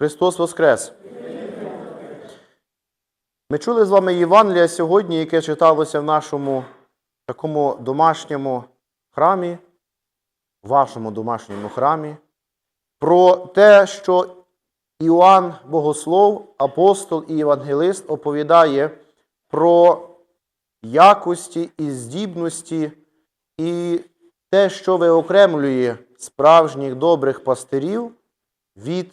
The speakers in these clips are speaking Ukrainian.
Христос Воскрес! Ми чули з вами Євангелія сьогодні, яке читалося в нашому такому домашньому храмі, вашому домашньому храмі, про те, що Іоанн Богослов, апостол і євангелист оповідає про якості і здібності і те, що виокремлює справжніх добрих пастирів від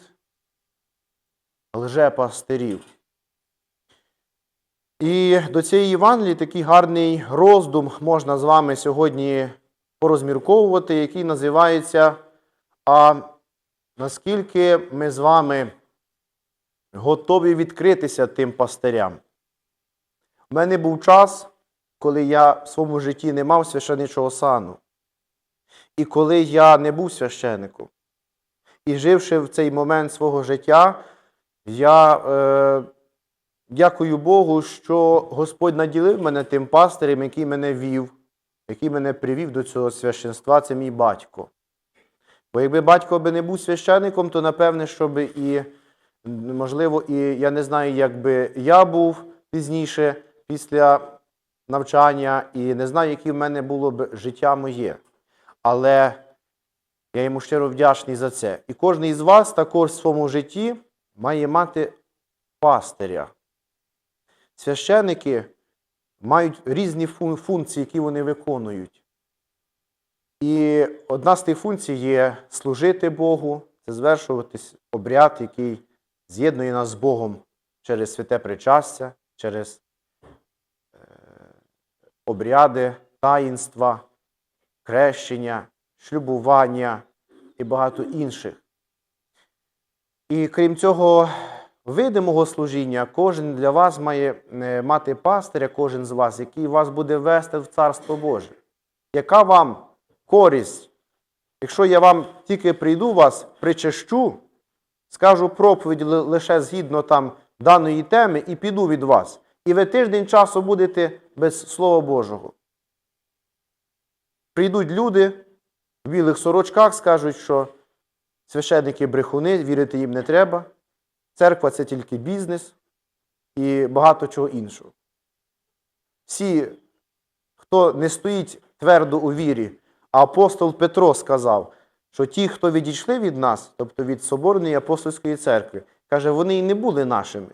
лжепастирів. І до цієї Євангелії такий гарний роздум можна з вами сьогодні порозмірковувати, який називається А наскільки ми з вами готові відкритися тим пастирям. У мене був час, коли я в своєму житті не мав священичого сану. І коли я не був священником. І живши в цей момент свого життя, я е, дякую Богу, що Господь наділив мене тим пастирем, який мене вів, який мене привів до цього священства, це мій батько. Бо якби батько би не був священником, то напевне, щоб і, можливо, і я не знаю, як би я був пізніше після навчання, і не знаю, яке в мене було б життя моє. Але я йому щиро вдячний за це. І кожен із вас також в своєму житті має мати пастиря. Священники мають різні функції, які вони виконують. І одна з тих функцій є служити Богу, це звершувати обряд, який з'єднує нас з Богом через святе причастя, через е, обряди, таїнства, хрещення, шлюбування і багато інших. І крім цього видимого служіння, кожен для вас має е, мати пастиря, кожен з вас, який вас буде вести в Царство Боже. Яка вам користь, якщо я вам тільки прийду вас, причащу, скажу проповідь лише згідно там даної теми і піду від вас. І ви тиждень часу будете без Слова Божого. Прийдуть люди в білих сорочках, скажуть, що священники брехуни, вірити їм не треба. Церква це тільки бізнес і багато чого іншого. Всі, хто не стоїть твердо у вірі, а апостол Петро сказав, що ті, хто відійшли від нас, тобто від Соборної апостольської церкви, каже, вони і не були нашими.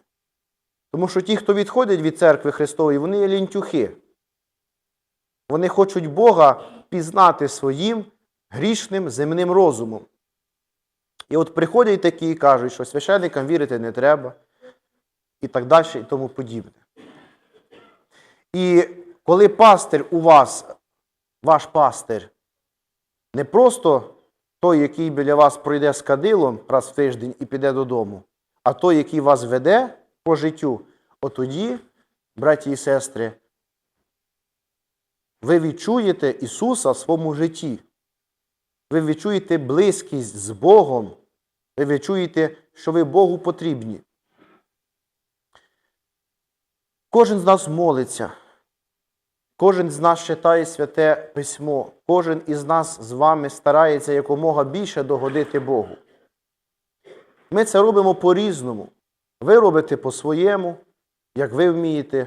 Тому що ті, хто відходять від церкви Христової, вони є лінтюхи. Вони хочуть Бога пізнати своїм грішним земним розумом. І от приходять такі і кажуть, що священникам вірити не треба, і так далі, і тому подібне. І коли пастир у вас, ваш пастир, не просто той, який біля вас пройде з кадилом раз в тиждень і піде додому, а той, який вас веде по життю, отоді, браті і сестри, ви відчуєте Ісуса в своєму житті. Ви відчуєте близькість з Богом. Ви відчуєте, що ви Богу потрібні. Кожен з нас молиться. Кожен з нас читає святе письмо, кожен із нас з вами старається якомога більше догодити Богу. Ми це робимо по-різному. Ви робите по-своєму, як ви вмієте.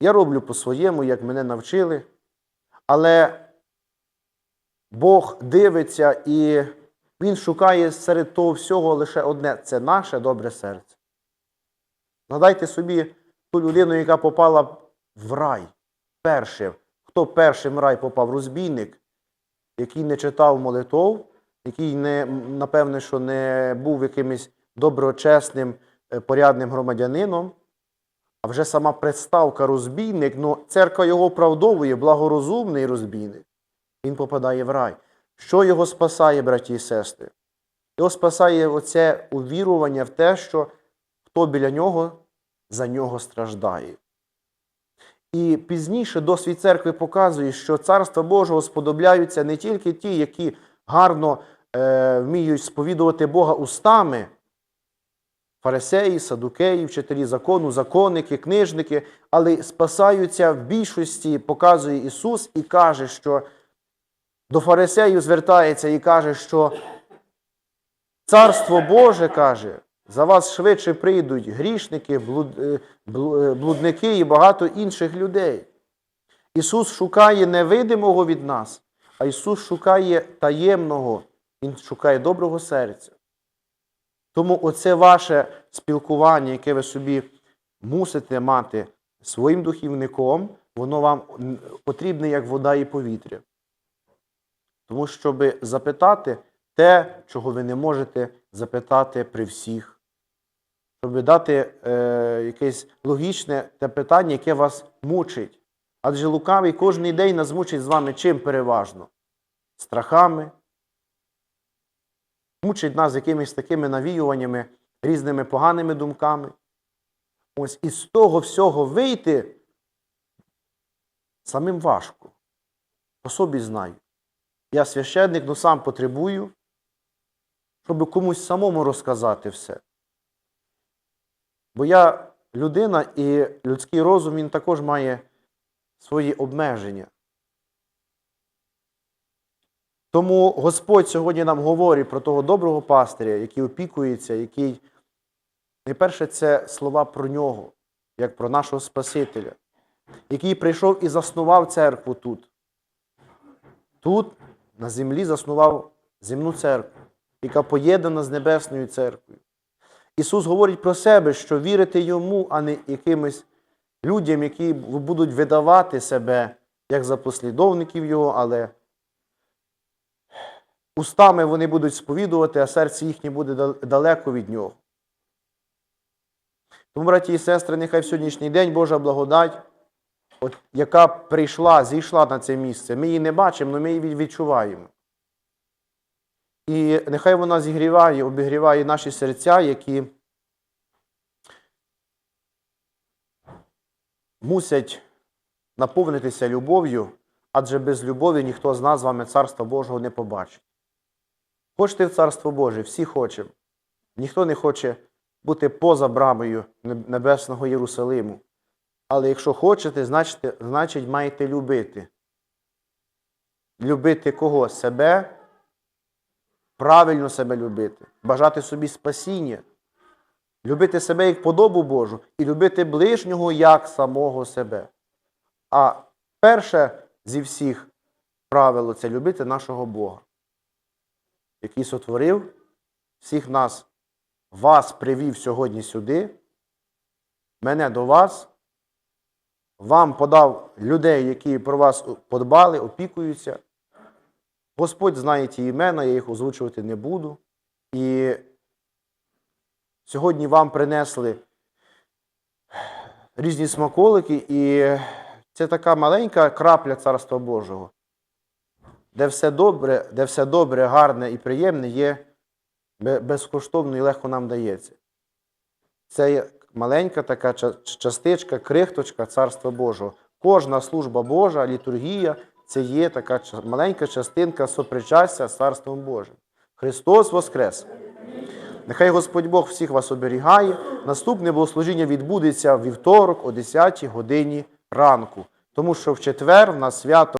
Я роблю по-своєму, як мене навчили. Але Бог дивиться і Він шукає серед того всього лише одне це наше добре серце. Згадайте собі ту людину, яка попала в рай. Першим. Хто першим в рай попав? Розбійник, який не читав молитов, який, не, напевне, що не був якимось доброчесним, порядним громадянином, а вже сама представка розбійник, ну церква його оправдовує, благорозумний розбійник. Він попадає в рай. Що його спасає, браті і сестри? Його спасає оце увірування в те, що хто біля нього, за нього страждає. І пізніше досвід церкви показує, що царства Божого сподобляються не тільки ті, які гарно е, вміють сповідувати Бога устами, фарисеї, садукеї, вчителі закону, законники, книжники, але спасаються в більшості, показує Ісус і каже, що до фарисеїв звертається і каже, що Царство Боже каже, за вас швидше прийдуть грішники, е, е, блудники і багато інших людей. Ісус шукає невидимого від нас, а Ісус шукає таємного, Він шукає доброго серця. Тому оце ваше спілкування, яке ви собі мусите мати своїм духівником, воно вам потрібне як вода і повітря. Тому щоб запитати те, чого ви не можете запитати при всіх, щоб дати е, якесь логічне те питання, яке вас мучить. Адже лукавий кожен день нас мучить з вами чим переважно? Страхами, мучить нас якимись такими навіюваннями, різними поганими думками. Ось із того всього вийти самим важко. По собі знаю. Я священник, ну сам потребую, щоб комусь самому розказати все. Бо я людина і людський розум він також має свої обмеження. Тому Господь сьогодні нам говорить про того доброго пастиря, який опікується, який найперше це слова про нього, як про нашого Спасителя, який прийшов і заснував церкву тут. Тут, на землі, заснував земну церкву, яка поєднана з Небесною церквою. Ісус говорить про себе, що вірити йому, а не якимось людям, які будуть видавати себе як за послідовників Його, але устами вони будуть сповідувати, а серце їхнє буде далеко від Нього. Тому, браті і сестри, нехай в сьогоднішній день Божа благодать, от, яка прийшла, зійшла на це місце. Ми її не бачимо, але ми її відчуваємо. І нехай вона зігріває, обігріває наші серця, які мусять наповнитися любов'ю, адже без любові ніхто з нас з вами Царства Божого не побачить. Хочете в Царство Боже, всі хочемо. Ніхто не хоче бути поза брамою Небесного Єрусалиму. Але якщо хочете, значить, значить маєте любити. Любити кого? Себе, правильно себе любити, бажати собі спасіння, любити себе як подобу Божу і любити ближнього як самого себе. А перше зі всіх правил це любити нашого Бога, який сотворив всіх нас, вас привів сьогодні сюди, мене до вас, вам подав людей, які про вас подбали, опікуються. Господь знає ті імена, я їх озвучувати не буду. І сьогодні вам принесли різні смаколики, і це така маленька крапля Царства Божого, де все добре, де все добре, гарне і приємне є безкоштовно і легко нам дається. Це маленька така частичка, крихточка Царства Божого. Кожна служба Божа, літургія це є така маленька частинка сопричастя з Царством Божим. Христос Воскрес! Нехай Господь Бог всіх вас оберігає. Наступне богослужіння відбудеться вівторок о 10 годині ранку, тому що в четвер в нас свято.